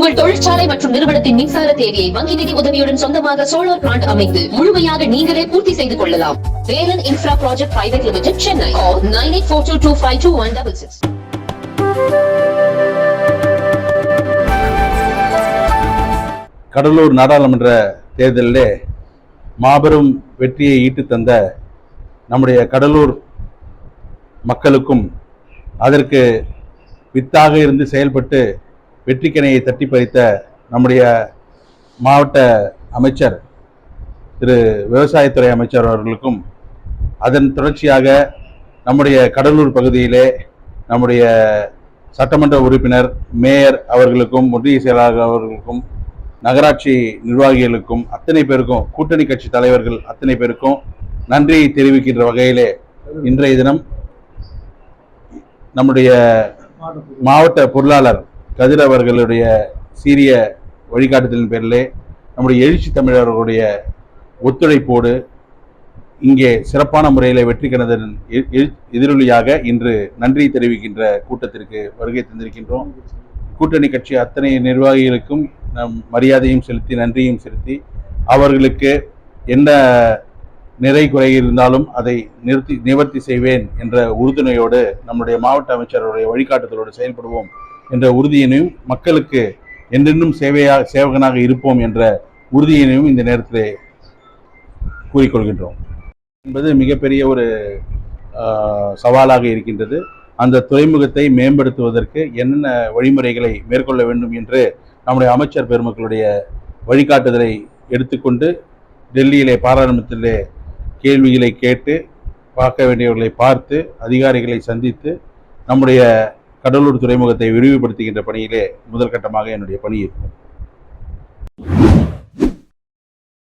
உங்கள் தொழிற்சாலை மற்றும் நிறுவனத்தின் மின்சார தேவையை வங்கி நிதி உதவியுடன் சொந்தமாக சோலார் பிளான்ட் அமைத்து முழுமையாக நீங்களே பூர்த்தி செய்து கொள்ளலாம். Velan infra project private limited Chennai nine eight four two two five two one double six Cuddalore நாடாளுமன்ற தேர்தலிலே மாபெரும் வெற்றியை ஈட்டு தந்த நம்முடைய கடலூர் மக்களுக்கும் அதற்கு வித்தாக இருந்து செயல்பட்டு வெற்றிக்கனையை தட்டி பறித்த நம்முடைய மாவட்ட அமைச்சர் திரு விவசாயத்துறை அமைச்சர் அவர்களுக்கும் அதன் தொடர்ச்சியாக நம்முடைய கடலூர் பகுதியிலே நம்முடைய சட்டமன்ற உறுப்பினர் மேயர் அவர்களுக்கும் ஒன்றிய செயலாளர் அவர்களுக்கும் நகராட்சி நிர்வாகிகளுக்கும் அத்தனை பேருக்கும் கூட்டணி கட்சி தலைவர்கள் அத்தனை பேருக்கும் நன்றியை தெரிவிக்கின்ற வகையிலே இன்றைய தினம் நம்முடைய மாவட்ட பொருளாளர் கதிர் அவர்களுடைய சீரிய வழிகாட்டுதலின் பேரிலே நம்முடைய எழுச்சி தமிழர்களுடைய ஒத்துழைப்போடு இங்கே சிறப்பான முறையில் வெற்றி கணதன் எதிரொலியாக இன்று நன்றி தெரிவிக்கின்ற கூட்டத்திற்கு வருகை தந்திருக்கின்றோம். கூட்டணி கட்சி அத்தனை நிர்வாகிகளுக்கும் நம் மரியாதையும் செலுத்தி நன்றியும் செலுத்தி அவர்களுக்கு என்ன நிறை குறை இருந்தாலும் அதை நிறுத்தி நிவர்த்தி செய்வேன் என்ற உறுதுணையோடு நம்முடைய மாவட்ட அமைச்சருடைய வழிகாட்டுதலோடு செயல்படுவோம். என்ற உறுதியினையும் மக்களுக்கு என்றென்றும் சேவையாக சேவகனாக இருப்போம் என்ற உறுதியினையும் இந்த நேரத்தில் கூறிக்கொள்கின்றோம். என்பது மிகப்பெரிய ஒரு சவாலாக இருக்கின்றது. அந்த துறைமுகத்தை மேம்படுத்துவதற்கு என்னென்ன வழிமுறைகளை மேற்கொள்ள வேண்டும் என்று நம்முடைய அமைச்சர் பெருமக்களுடைய வழிகாட்டுதலை எடுத்துக்கொண்டு டெல்லியிலே பாராளுமன்றத்திலே கேள்விகளை கேட்டு பார்க்க வேண்டியவர்களை பார்த்து அதிகாரிகளை சந்தித்து நம்முடைய கடலூர் துறைமுகத்தை விரிவுபடுத்துகின்ற பணியிலே முதல் கட்டமாக என்னுடைய பணி இருக்கும்